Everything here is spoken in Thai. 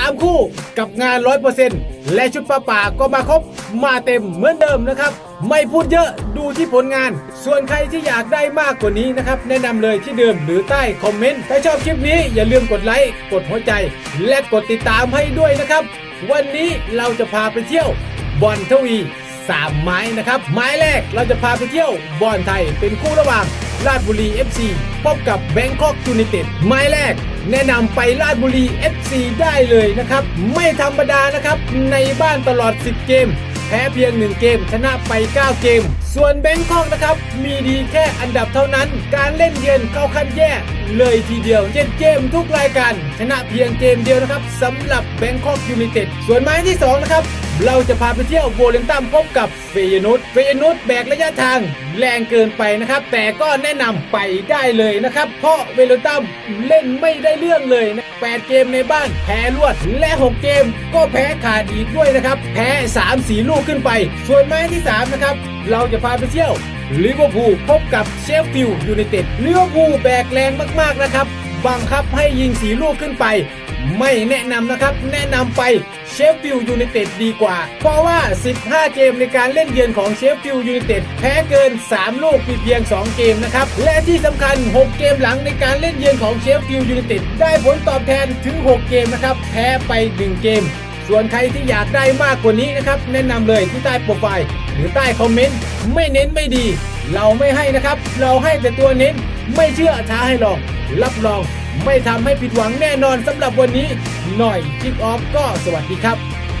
3 คู่กับงาน 100%และชุดป้าป่าก็มาครบมาเต็มเหมือนเดิมนะครับ ไม่พูดเยอะดูที่ผลงาน ส่วนใครที่อยากได้มากกว่านี้นะครับ แนะนำเลยที่เดิมหรือใต้คอมเมนต์ถ้าชอบคลิปนี้อย่าลืมกดไลค์กดหัวใจ และกดติดตามให้ด้วยนะครับ วันนี้เราจะพาไปเที่ยวบอนทวีสามไม้นะครับ ไม้แรกเราจะพาไปเที่ยวบอลไทยเป็นคู่ระหว่าง ราชบุรี FC พบกับแบงคอกยูไนเต็ดไม้แรก แนะนำไปราชบุรี FC ได้เลยนะครับ ไม่ธรรมดานะครับ ในบ้านตลอด 10 เกม แพ้เพียง 1 เกม ชนะไป 9 เกม ส่วนแบงคอกนะครับ มีดีแค่อันดับเท่านั้น การเล่นเยือนเข้าขั้นแย่ เลยทีเดียวเจ็ดเกมทุกรายการ ชนะเพียงเกมเดียวนะครับสำหรับแบงคอกยูไนเต็ดส่วนไม้ที่ 2 นะครับ เราจะพาไปเที่ยวโวเลนตัมพบกับเฟยนุสเฟยนุสแบกระยะทาง แรงเกินไปนะครับ แต่ก็แนะนำไปได้เลยนะครับ เพราะเวลตัมเล่นไม่ได้เรื่องเลยนะ8เกมในบ้านแพ้รวด และ 6 เกมก็แพ้ขาดอีกด้วยนะครับ แพ้3สีลูกขึ้นไป ส่วนไม้ที่ 3 นะครับเราจะพาไปเที่ยวลิเวอร์พูลพบกับเชฟฟิลด์ยูไนเต็ดลิเวอร์พูลแบกแรงมากๆนะครับ บังคับให้ยิงสีลูกขึ้นไป ไม่แนะนำนะครับ แนะนำไปเชฟฟิลด์ยูไนเต็ดดีกว่า เพราะว่า 15 เกมในการเล่นเยือนของเชฟฟิลด์ยูไนเต็ดแพ้เกิน 3 ลูกเพียง 2 เกมนะครับ และที่สำคัญ 6 เกมหลังในการเล่นเยือนของเชฟฟิลด์ยูไนเต็ดได้ผลตอบแทนถึง 6 เกมนะครับ แพ้ไป 1 เกม ส่วนใครที่อยากได้มากกว่านี้นะครับ แนะนำเลยที่ใต้โปรไฟล์ หรือใต้คอมเมนต์ไม่เน้นไม่ดี เราไม่ให้นะครับ เราให้แต่ตัวเน้นไม่เชื่อท้าให้ลอง รับรอง ไม่ทำให้ผิดหวังแน่นอนสำหรับวันนี้ หน่อยคิกออฟก็สวัสดีครับ